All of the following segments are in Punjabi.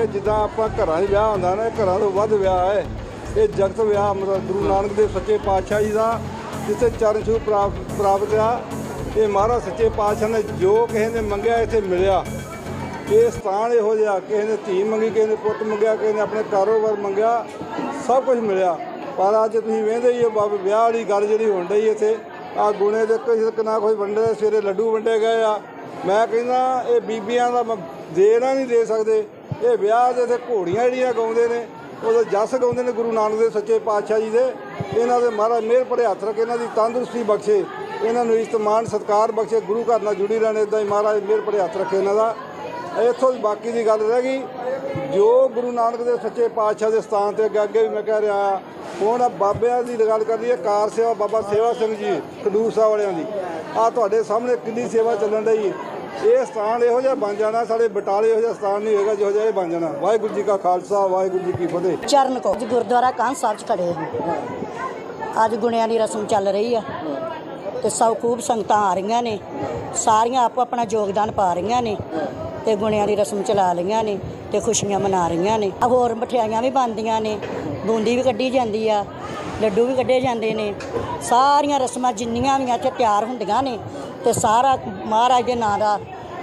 ਇਹ ਜਿੱਦਾਂ ਆਪਾਂ ਘਰਾਂ 'ਚ ਵਿਆਹ ਹੁੰਦਾ ਨਾ, ਘਰਾਂ ਤੋਂ ਵੱਧ ਵਿਆਹ ਹੈ। ਇਹ ਜਗਤ ਵਿਆਹ ਮਤਲਬ ਗੁਰੂ ਨਾਨਕ ਦੇ ਸੱਚੇ ਪਾਤਸ਼ਾਹ ਜੀ ਦਾ, ਜਿੱਥੇ ਚਰਨ ਛੂਹ ਪ੍ਰਾਪਤ ਪ੍ਰਾਪਤ ਆ। ਇਹ ਮਹਾਰਾਜ ਸੱਚੇ ਪਾਤਸ਼ਾਹ ਨੇ ਜੋ ਕਿਸੇ ਨੇ ਮੰਗਿਆ, ਇੱਥੇ ਮਿਲਿਆ। ਇਹ ਸਥਾਨ ਇਹੋ ਜਿਹਾ, ਕਿਸੇ ਨੇ ਧੀ ਮੰਗੀ, ਕਿਸੇ ਨੇ ਪੁੱਤ ਮੰਗਿਆ, ਕਿਸੇ ਨੇ ਆਪਣੇ ਕਾਰੋਬਾਰ ਮੰਗਿਆ, ਸਭ ਕੁਝ ਮਿਲਿਆ। ਪਰ ਅੱਜ ਤੁਸੀਂ ਵੇਖਦੇ ਹੀ ਹੋ, ਬਾਬੇ, ਵਿਆਹ ਵਾਲੀ ਗੱਲ ਜਿਹੜੀ ਹੋਣ ਡਈ ਇੱਥੇ। ਆ ਗੁਣੇ ਦੇ ਕਿਸੇ ਨਾ ਕੋਈ ਵੰਡੇ, ਸਵੇਰੇ ਲੱਡੂ ਵੰਡੇ ਗਏ ਆ। ਮੈਂ ਕਹਿੰਦਾ, ਇਹ ਬੀਬੀਆਂ ਦਾ ਦੇਣਾ ਨਹੀਂ ਦੇ ਸਕਦੇ। ਇਹ ਵਿਆਹ ਦੇ ਤੇ ਘੋੜੀਆਂ ਜਿਹੜੀਆਂ ਗਾਉਂਦੇ ਨੇ ਉਹਦੇ ਜਸ ਗਾਉਂਦੇ ਨੇ ਗੁਰੂ ਨਾਨਕ ਦੇ ਸੱਚੇ ਪਾਤਸ਼ਾਹ ਜੀ ਦੇ। ਇਹਨਾਂ ਦੇ ਮਹਾਰਾਜ ਮਿਹਰ ਭਰੇ ਹੱਥ ਰੱਖੇ, ਇਹਨਾਂ ਦੀ ਤੰਦਰੁਸਤੀ ਬਖਸ਼ੇ, ਇਹਨਾਂ ਨੂੰ ਇਸਤਮਾਨ ਸਤਕਾਰ ਬਖਸ਼ੇ, ਗੁਰੂ ਘਰ ਨਾਲ ਜੁੜੀ ਰਹਿਣ ਇਦਾਂ ਹੀ ਮਹਾਰਾਜ ਮਿਹਰ ਭਰੇ ਹੱਥ ਰੱਖੇ ਇਹਨਾਂ ਦਾ। ਇੱਥੋਂ ਦੀ ਬਾਕੀ ਦੀ ਗੱਲ ਰਹਿ ਗਈ। ਜੋ ਗੁਰੂ ਨਾਨਕ ਦੇ ਸੱਚੇ ਪਾਤਸ਼ਾਹ ਦੇ ਸਥਾਨ ਤੇ ਅੱਗੇ ਅੱਗੇ ਵੀ ਮੈਂ ਕਹਿ ਰਿਹਾ ਹੁਣ ਬਾਬਿਆਂ ਦੀ ਗੱਲ ਕਰ ਲਈਏ ਕਾਰ ਸੇਵਾ, ਬਾਬਾ ਸੇਵਾ ਸਿੰਘ ਜੀ, ਖਡੂਰ ਸਾਹਿਬ ਵਾਲਿਆਂ ਦੀ। ਆ ਤੁਹਾਡੇ ਸਾਹਮਣੇ ਕਿੰਨੀ ਸੇਵਾ ਚੱਲਣ ਰਹੀ ਇਹ ਸਥਾਨ ਇਹੋ ਜਿਹਾ ਬਣ ਜਾਣਾ, ਸਾਡੇ ਬਟਾਲੇ ਇਹੋ ਜਿਹਾ ਸਥਾਨ ਨਹੀਂ ਹੋਏਗਾ ਜਿਹੋ ਜਿਹਾ ਇਹ ਬਣ ਜਾਣਾ। ਵਾਹਿਗੁਰੂ ਜੀ ਕਾ ਖਾਲਸਾ, ਵਾਹਿਗੁਰੂ ਜੀ ਕੀ ਫਤਿਹ। ਚਰਨ ਕੋ ਗੁਰਦੁਆਰਾ ਕਾਂਹ ਸਾਹਿਬ ਚ ਖੜੇ ਹਾਂ ਅੱਜ ਗੁਣਿਆਂ ਦੀ ਰਸਮ ਚੱਲ ਰਹੀ ਆ। ਤੇ ਸਭ ਖੂਬ ਸੰਗਤਾਂ ਆ ਰਹੀਆਂ ਨੇ। ਸਾਰੀਆਂ ਆਪੋ ਆਪਣਾ ਯੋਗਦਾਨ ਪਾ ਰਹੀਆਂ ਨੇ। ਤੇ ਗੁਣਿਆਂ ਦੀ ਰਸਮ ਚਲਾ ਲਈਆਂ ਨੇ। ਤੇ ਖੁਸ਼ੀਆਂ ਮਨਾ ਰਹੀਆਂ ਨੇ। ਆ ਹੋਰ ਮਠਿਆਈਆਂ ਵੀ ਬਣਦੀਆਂ ਨੇ। ਬੂੰਦੀ ਵੀ ਕੱਢੀ ਜਾਂਦੀ ਆ ਲੱਡੂ ਵੀ ਕੱਢੇ ਜਾਂਦੇ ਨੇ। ਸਾਰੀਆਂ ਰਸਮਾਂ ਜਿੰਨੀਆਂ ਵੀ ਇੱਥੇ ਤਿਆਰ ਹੁੰਦੀਆਂ ਨੇ ਤੇ ਸਾਰਾ ਮਹਾਰਾਜ ਦੇ ਨਾਂ ਦਾ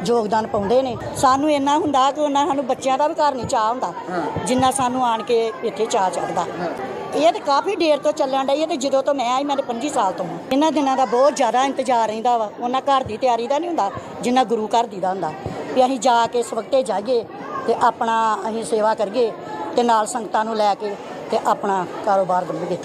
ਯੋਗਦਾਨ ਪਾਉਂਦੇ ਨੇ। ਸਾਨੂੰ ਇੰਨਾ ਹੁੰਦਾ ਕਿ ਉਹਨਾਂ ਸਾਨੂੰ ਬੱਚਿਆਂ ਦਾ ਵੀ ਘਰ ਨਹੀਂ ਚਾਹ ਹੁੰਦਾ ਜਿੰਨਾ ਸਾਨੂੰ ਆਣ ਕੇ ਇੱਥੇ ਚਾਹ ਚੜਦਾ ਇਹ ਤੇ ਕਾਫੀ ਦੇਰ ਤੋਂ ਚੱਲਣ ਡਈ ਹੈ ਤੇ ਜਦੋਂ ਤੋਂ ਮੈਂ ਆਈ ਮੈਂ ਤੇ 25 ਸਾਲ ਤੋਂ ਹਾਂ। ਇਹਨਾਂ ਦਿਨਾਂ ਦਾ ਬਹੁਤ ਜ਼ਿਆਦਾ ਇੰਤਜ਼ਾਰ ਰਹਿੰਦਾ ਵਾ। ਉਹਨਾਂ ਘਰ ਦੀ ਤਿਆਰੀ ਦਾ ਨਹੀਂ ਹੁੰਦਾ ਜਿੰਨਾ ਗੁਰੂ ਘਰ ਦੀ ਦਾ ਹੁੰਦਾ। ਵੀ ਅਸੀਂ ਜਾ ਕੇ ਸਵਖਤੇ ਜਾਈਏ ਤੇ ਆਪਣਾ ਅਸੀਂ ਸੇਵਾ ਕਰੀਏ ਤੇ ਨਾਲ ਸੰਗਤਾਂ ਨੂੰ ਲੈ ਕੇ ਤੇ ਆਪਣਾ ਕਾਰੋਬਾਰ ਵਧਾਈਏ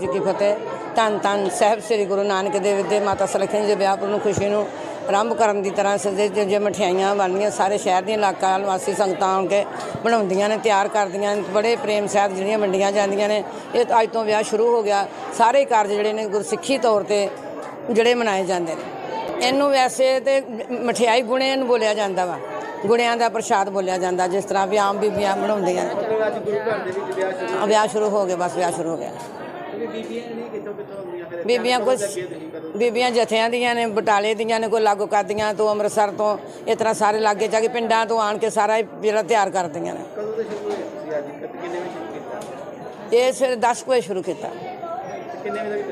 ਜੀ ਕੀ ਫਤਿਹ। ਧੰਨ ਧੰਨ ਸਾਹਿਬ ਸ੍ਰੀ ਗੁਰੂ ਨਾਨਕ ਦੇਵ ਦੇ ਮਾਤਾ ਸੁਲੱਖਣੀ ਦੇ ਵਿਆਹ ਨੂੰ ਖੁਸ਼ੀ ਨੂੰ ਆਰੰਭ ਕਰਨ ਦੀ ਤਰ੍ਹਾਂ ਸਜੇ ਜੇ ਮਠਿਆਈਆਂ ਬਣਦੀਆਂ ਸਾਰੇ ਸ਼ਹਿਰ ਦੀਆਂ ਇਲਾਕਾ ਨਿਵਾਸੀ ਸੰਗਤਾਂ ਆਉਣ ਕੇ ਬਣਾਉਂਦੀਆਂ ਨੇ, ਤਿਆਰ ਕਰਦੀਆਂ ਨੇ, ਬੜੇ ਪ੍ਰੇਮ ਸਹਿਤ ਜਿਹੜੀਆਂ ਵੰਡੀਆਂ ਜਾਂਦੀਆਂ ਨੇ। ਇਹ ਅੱਜ ਤੋਂ ਵਿਆਹ ਸ਼ੁਰੂ ਹੋ ਗਿਆ। ਸਾਰੇ ਕਾਰਜ ਜਿਹੜੇ ਨੇ ਗੁਰਸਿੱਖੀ ਤੌਰ ਤੇ ਜਿਹੜੇ ਮਨਾਏ ਜਾਂਦੇ ਨੇ। ਇਹਨੂੰ ਵੈਸੇ ਤੇ ਮਠਿਆਈ ਗੁਣੇ ਨੂੰ ਬੋਲਿਆ ਜਾਂਦਾ ਵਾ। ਗੁਣਿਆਂ ਦਾ ਪ੍ਰਸ਼ਾਦ ਬੋਲਿਆ ਜਾਂਦਾ ਜਿਸ ਤਰ੍ਹਾਂ ਵੀ ਆਮ ਬੀਬੀਆਂ ਬਣਾਉਂਦੀਆਂ। ਨੇ ਚਲੋ ਅੱਜ ਗੁਰੂ ਘਰ ਦੇ ਵਿੱਚ ਵਿਆਹ ਸ਼ੁਰੂ ਵਿਆਹ ਸ਼ੁਰੂ ਹੋ ਗਿਆ ਬਸ ਵਿਆਹ ਸ਼ੁਰੂ ਹੋ ਗਿਆ। ਬੀਬੀਆਂ ਕੁਝ ਬੀਬੀਆਂ ਜਥਿਆਂ ਦੀਆਂ ਨੇ ਬਟਾਲੇ ਦੀਆਂ ਨੇ ਕੋਈ ਲਾਗੋ ਕਰਦੀਆਂ ਤੋਂ ਅੰਮ੍ਰਿਤਸਰ ਤੋਂ ਇਸ ਤਰ੍ਹਾਂ ਸਾਰੇ ਲਾਗੇ ਜਾ ਕੇ ਪਿੰਡਾਂ ਤੋਂ ਆਣ ਕੇ ਸਾਰਾ ਜਿਹੜਾ ਤਿਆਰ ਕਰਦੀਆਂ ਨੇ। ਕਦੋਂ ਤੋਂ ਸ਼ੁਰੂ ਹੋਇਆ ਤੁਸੀਂ ਅੱਜ ਕਦ ਕਿੰਨੇ ਵਜੇ ਸ਼ੁਰੂ ਕੀਤਾ? ਇਹ ਸਵੇਰੇ 10 ਕੁ ਵਜੇ ਸ਼ੁਰੂ ਕੀਤਾ। ਕਿੰਨੇ ਵਜੇ